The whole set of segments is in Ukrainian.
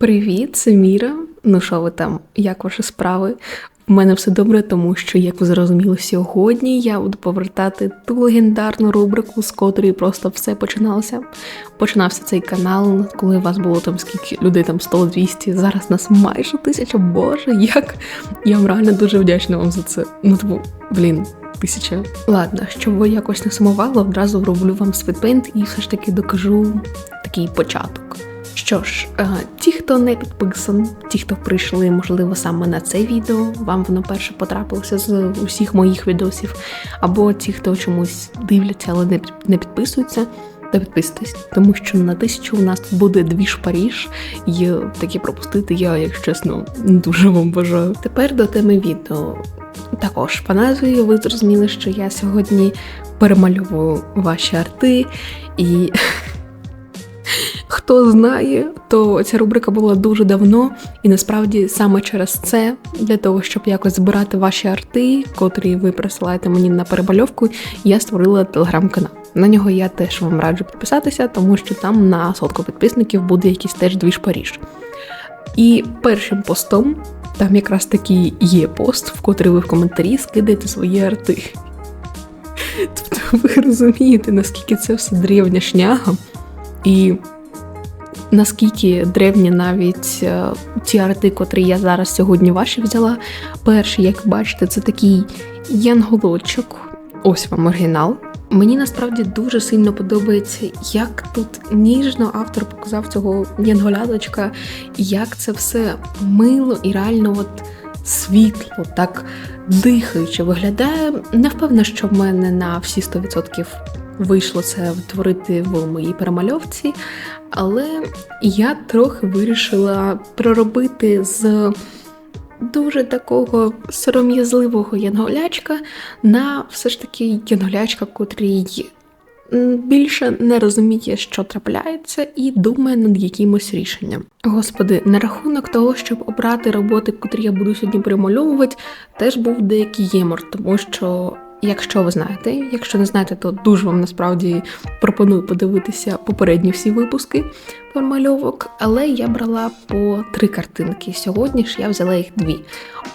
Привіт, це Міра. Ну що ви там? Як ваші справи? У мене все добре, тому що, як ви зрозуміли, сьогодні я буду повертати ту легендарну рубрику, з котрої просто все починалося. Починався цей канал, коли вас було там скільки людей, там 100-200, зараз нас майже тисяча. Боже, як я вам реально дуже вдячна вам за це. Ну тому, блін. Тисяча. Ладно, щоб ви якось не сумували, одразу роблю вам світпейнт і все ж таки докажу такий початок. Що ж, е, ті, хто не підписан, ті, хто прийшли, можливо, саме на це відео, вам воно перше потрапилося з усіх моїх відосів, або ті, хто чомусь дивляться, але не, під- підписуються, то підписуйтесь, тому що на тисячу у нас буде дві Паріж, і таке пропустити я, якщо чесно, дуже вам бажаю. Тепер до теми відео. Також по назві ви зрозуміли, що я сьогодні перемальовую ваші арти і. Хто знає, то ця рубрика була дуже давно, і насправді саме через це, для того, щоб якось збирати ваші арти, котрі ви присилаєте мені на перебальовку, я створила телеграм-канал. На нього я теж вам раджу підписатися, тому що там на сотку підписників буде якийсь теж двіж Паріж. І першим постом там якраз таки є пост, в котрий ви в коментарі скидаєте свої арти. Тобто ви розумієте, наскільки це все древня шняга, і наскільки древні навіть е, ті арти, котрі я зараз сьогодні ваші взяла. Перший, як бачите, це такий янголочок. Ось вам оригінал. Мені насправді дуже сильно подобається, як тут ніжно автор показав цього янголяточка, як це все мило і реально от світло, так дихаюче виглядає. Не впевнена, що в мене на всі 100% вийшло це втворити в моїй перемальовці, але я трохи вирішила проробити з дуже такого сором'язливого янголячка на все ж таки янголячка, котрий більше не розуміє, що трапляється, і думає над якимось рішенням. Господи, на рахунок того, щоб обрати роботи, котрі я буду сьогодні перемальовувати, теж був деякий ємор, тому що. Якщо ви знаєте, якщо не знаєте, то дуже вам насправді пропоную подивитися попередні всі випуски перемальовок, але я брала по три картинки. Сьогодні ж я взяла їх дві.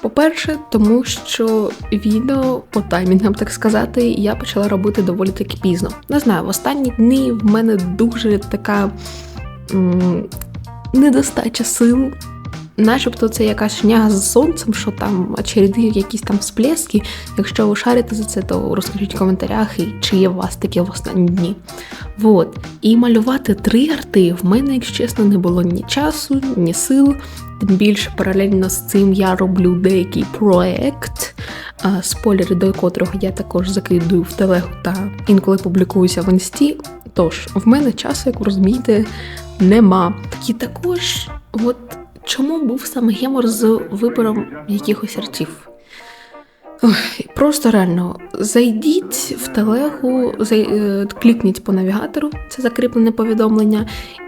По-перше, тому що відео по таймінгам, так сказати, я почала робити доволі таки пізно. Не знаю, в останні дні в мене дуже така м- недостача сил. Начебто це якась шняга з сонцем, що там очереди, якісь там сплески. Якщо ви шарите за це, то розкажіть в коментарях, чи є у вас таке в останні дні. Вот. І малювати три арти в мене, якщо чесно, не було ні часу, ні сил. Тим більше паралельно з цим я роблю деякий проект, спойлери до котрого я також закидую в телегу та інколи публікуюся в інсті. Тож, в мене часу, як ви розумієте, нема. І також, от чому був саме гемор з вибором якихось артів? Ой, просто реально зайдіть в телегу, зай- е, клікніть по навігатору, це закріплене повідомлення,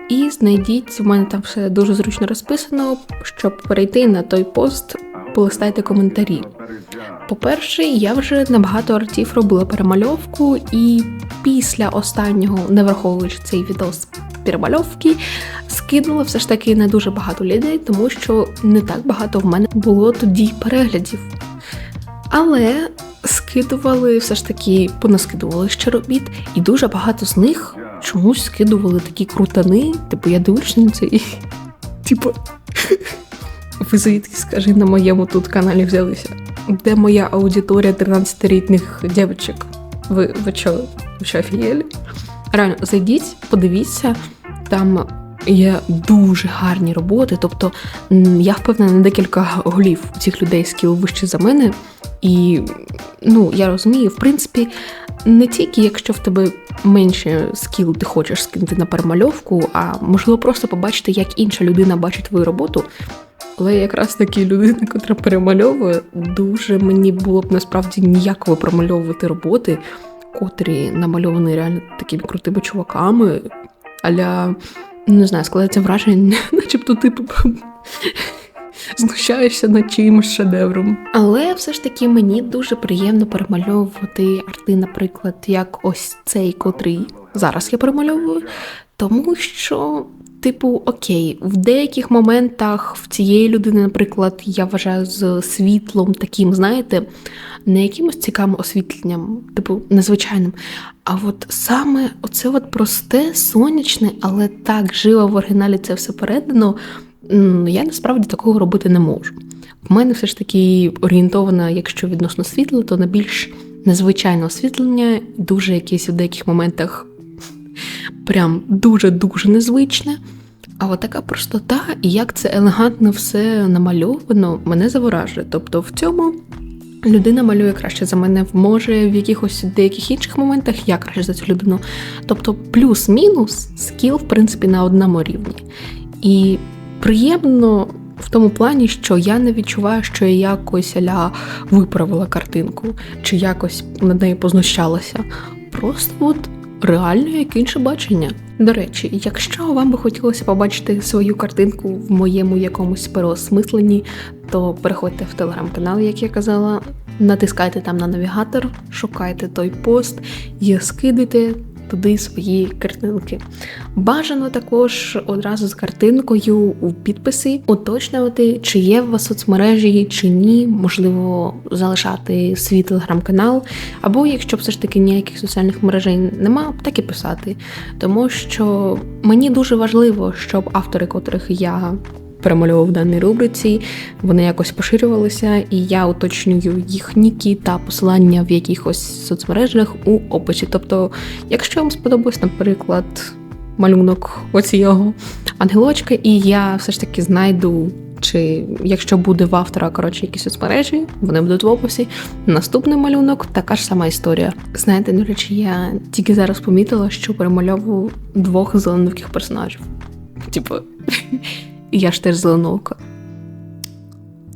і знайдіть, в мене там все дуже зручно розписано, щоб перейти на той пост, полистайте коментарі. По-перше, я вже на багато артів робила перемальовку, і після останнього, не враховуючи цей відос перемальовки, скинула все ж таки не дуже багато людей, тому що не так багато в мене було тоді переглядів. Але скидували все ж таки, понаскидували ще робіт, і дуже багато з них чомусь скидували такі крутани. Типу, я дивлюся на це і типу. Ви звідки, скажи, на моєму тут каналі взялися? Де моя аудиторія 13-літніх дівчаток? Ви, ви що, ви що, офігели? Реально, зайдіть, подивіться, там є дуже гарні роботи. Тобто, я впевнена на декілька голів цих людей скіл вище за мене. І ну, я розумію, в принципі, не тільки якщо в тебе менше скіл ти хочеш скинути на перемальовку, а можливо просто побачити, як інша людина бачить твою роботу. Але якраз таки людина, яка перемальовує, дуже мені було б насправді ніяково промальовувати роботи, котрі намальовані реально такими крутими чуваками. Аля, не знаю, складається враження, начебто типу знущаєшся над чимось шедевром. Але все ж таки мені дуже приємно перемальовувати арти, наприклад, як ось цей, котрий зараз я перемальовую, тому що Типу, окей, в деяких моментах в цієї людини, наприклад, я вважаю з світлом таким, знаєте, не якимось цікавим освітленням, типу незвичайним. А от саме оце от просте, сонячне, але так живо в оригіналі це все передано. Я насправді такого робити не можу. В мене все ж таки орієнтована, якщо відносно світла, то на більш незвичайне освітлення, дуже якесь в деяких моментах прям дуже-дуже незвичне. А от така простота, і як це елегантно все намальовано, мене заворажує. Тобто в цьому людина малює краще за мене, може в якихось деяких інших моментах я краще за цю людину. Тобто, плюс-мінус скіл, в принципі, на одному рівні. І приємно. В тому плані, що я не відчуваю, що я якось аля виправила картинку, чи якось над нею познущалася. Просто от реально як інше бачення. До речі, якщо вам би хотілося побачити свою картинку в моєму якомусь переосмисленні, то переходьте в телеграм-канал, як я казала, натискайте там на навігатор, шукайте той пост і скидайте туди свої картинки. Бажано також одразу з картинкою у підписи уточнювати, чи є в вас соцмережі, чи ні, можливо, залишати свій телеграм-канал, або якщо все ж таки ніяких соціальних мережей нема, так і писати. Тому що мені дуже важливо, щоб автори, котрих я перемальовував в даній рубриці, вони якось поширювалися, і я уточнюю їх ніки та посилання в якихось соцмережах у описі. Тобто, якщо вам сподобався, наприклад, малюнок оцього ангелочка, і я все ж таки знайду. Чи якщо буде в автора коротше якісь соцмережі, вони будуть в описі. Наступний малюнок така ж сама історія. Знаєте, до речі, я тільки зараз помітила, що перемальовував двох зеленовких персонажів. Типу, я ж теж зеленовка.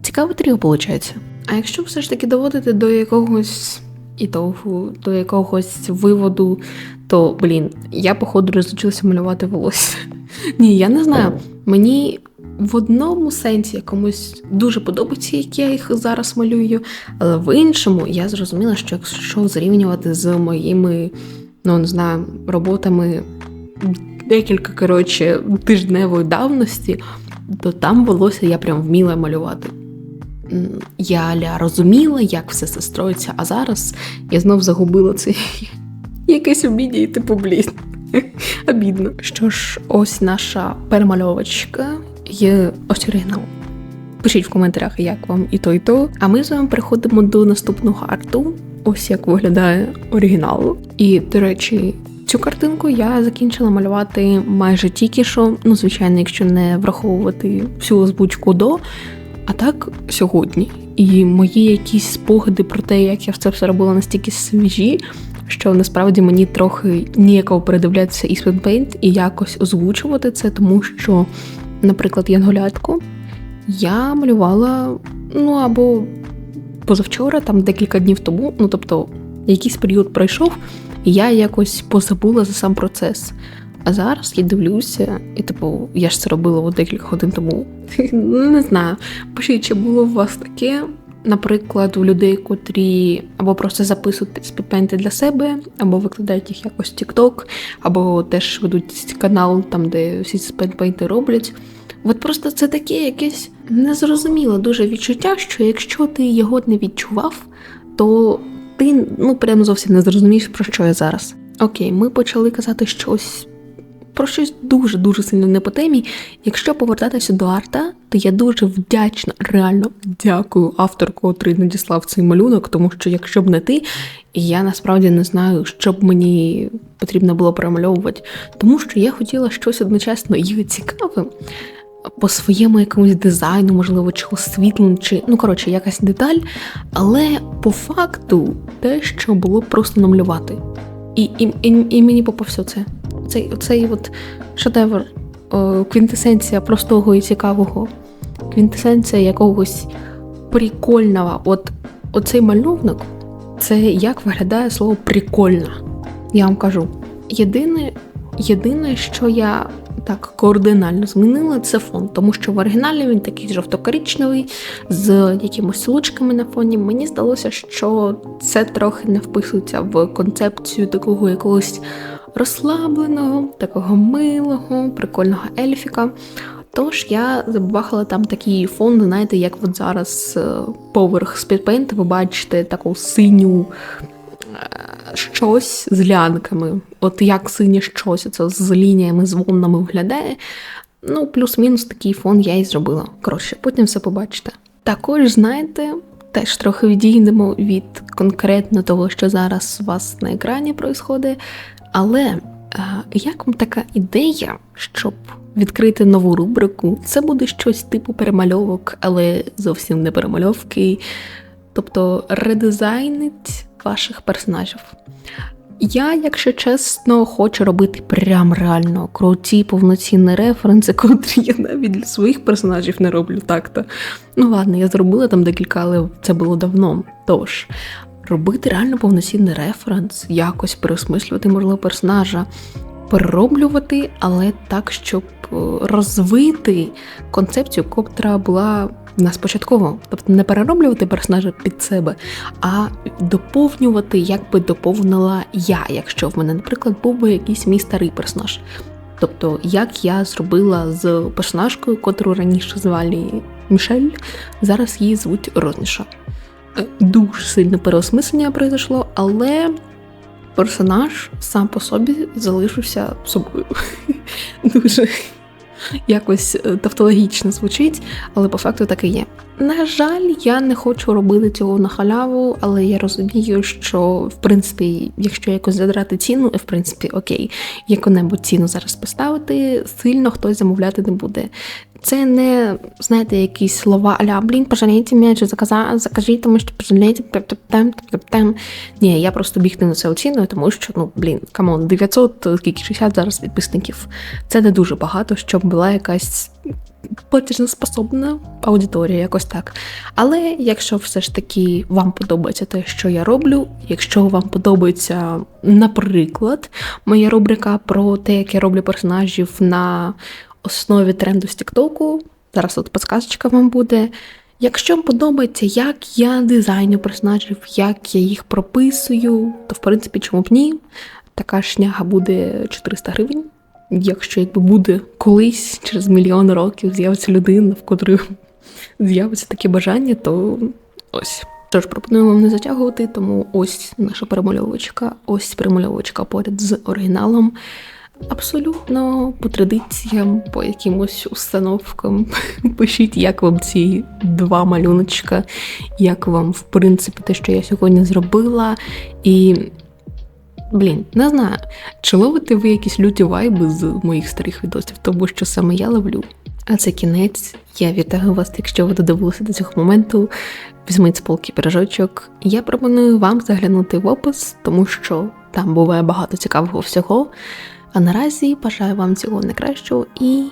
Цікаве тріо, виходить. А якщо все ж таки доводити до якогось ітогу, до якогось виводу, то, блін, я, походу, розучилася малювати волосся. Ні, я не знаю. Мені в одному сенсі якомусь дуже подобається, як я їх зараз малюю, але в іншому я зрозуміла, що якщо зрівнювати з моїми, ну не знаю, роботами декілька коротше, тижневої давності, то там волосся я прям вміла малювати. Я ля розуміла, як все це строїться, а зараз я знов загубила це якесь уміння, і типу, блін. Обідно. Що ж, ось наша перемальовочка є ось оригінал. Пишіть в коментарях, як вам і то, і то. А ми з вами переходимо до наступного арту. Ось як виглядає оригінал. І, до речі, Цю картинку я закінчила малювати майже тільки що, ну, звичайно, якщо не враховувати всю озвучку до, а так сьогодні. І мої якісь спогади про те, як я це все робила настільки свіжі, що насправді мені трохи ніяково передивлятися і Paint і якось озвучувати це, тому що, наприклад, янголятку я малювала, ну або позавчора, там декілька днів тому, ну тобто якийсь період пройшов. Я якось позабула за сам процес. А зараз я дивлюся, і типу, я ж це робила декілька годин тому. Не знаю. Пишіть, чи було у вас таке, наприклад, у людей, котрі або просто записують спідпенти для себе, або викладають їх якось в TikTok, або теж ведуть канал, там, де всі спідпенти роблять. От просто це таке якесь незрозуміле дуже відчуття, що якщо ти його не відчував, то ти ну прям зовсім не зрозумієш, про що я зараз. Окей, ми почали казати щось про щось дуже-дуже сильно не по темі. Якщо повертатися до арта, то я дуже вдячна, реально дякую автору, котрий надіслав цей малюнок, тому що якщо б не ти, я насправді не знаю, що б мені потрібно було промальовувати, тому що я хотіла щось одночасно і цікаве по своєму якомусь дизайну, можливо, чи освітлення, чи ну коротше, якась деталь. Але по факту те, що було просто намалювати. І і, і, і мені попався це. Цей оцей от шедевр, о, квінтесенція простого і цікавого, квінтесенція якогось прикольного. От оцей малюнок це як виглядає слово прикольна. Я вам кажу. Єдине, єдине, що я так кардинально змінила це фон, тому що в оригіналі він такий жовто-коричневий, з якимось лучками на фоні. Мені здалося, що це трохи не вписується в концепцію такого якогось розслабленого, такого милого, прикольного ельфіка. Тож я забахала там такий фон, знаєте, як от зараз е, поверх спідпейнту ви бачите таку синю щось з лянками. От як синє щось, це з лініями, з волнами виглядає. Ну, плюс-мінус такий фон я і зробила. Коротше, потім все побачите. Також, знаєте, теж трохи відійдемо від конкретно того, що зараз у вас на екрані происходить. Але а, як вам така ідея, щоб відкрити нову рубрику? Це буде щось типу перемальовок, але зовсім не перемальовки. Тобто редизайнить ваших персонажів. Я, якщо чесно, хочу робити прям реально круті повноцінні референси, котрі я навіть для своїх персонажів не роблю так-то. Ну ладно, я зробила там декілька, але це було давно. Тож, робити реально повноцінний референс, якось переосмислювати, можливо, персонажа, перероблювати, але так, щоб е, розвити концепцію, котра була в нас. Тобто не перероблювати персонажа під себе, а доповнювати, як би доповнила я, якщо в мене, наприклад, був би якийсь мій старий персонаж. Тобто, як я зробила з персонажкою, котру раніше звали Мішель, зараз її звуть Розніша. Е, Дуже сильне переосмислення пройшло, але персонаж сам по собі залишився собою. Дуже якось е, тавтологічно звучить, але по факту так і є. На жаль, я не хочу робити цього на халяву, але я розумію, що в принципі, якщо якось задрати ціну, в принципі, окей, яку-небудь ціну зараз поставити, сильно хтось замовляти не буде. Це не, знаєте, якісь слова аля, блін, пожалійте мене, чи закажіть, тому що пожалійте, там. Ні, я просто бігти на це оцінюю, тому що, ну, блін, камон, 900, скільки 60 зараз підписників. Це не дуже багато, щоб була якась платіжноспособна аудиторія, якось так. Але якщо все ж таки вам подобається те, що я роблю, якщо вам подобається, наприклад, моя рубрика про те, як я роблю персонажів на основі тренду з Тіктоку. Зараз от подсказочка вам буде. Якщо вам подобається, як я дизайню персонажів, як я їх прописую, то в принципі чому б ні? Така шняга буде 400 гривень. Якщо якби буде колись через мільйон років з'явиться людина, в котрої з'явиться таке бажання, то ось. Тож пропоную вам не затягувати, тому ось наша перемальовочка, ось перемальовочка поряд з оригіналом. Абсолютно по традиціям, по якимось установкам. Пишіть, як вам ці два малюночка, як вам, в принципі, те, що я сьогодні зробила. І, блін, не знаю, чи ловите ви якісь люті вайби з моїх старих відосів, тому що саме я ловлю. А це кінець. Я вітаю вас, якщо ви додивилися до цього моменту. Візьміть з полки пирожочок. Я пропоную вам заглянути в опис, тому що там буває багато цікавого всього. А наразі бажаю вам цього найкращого і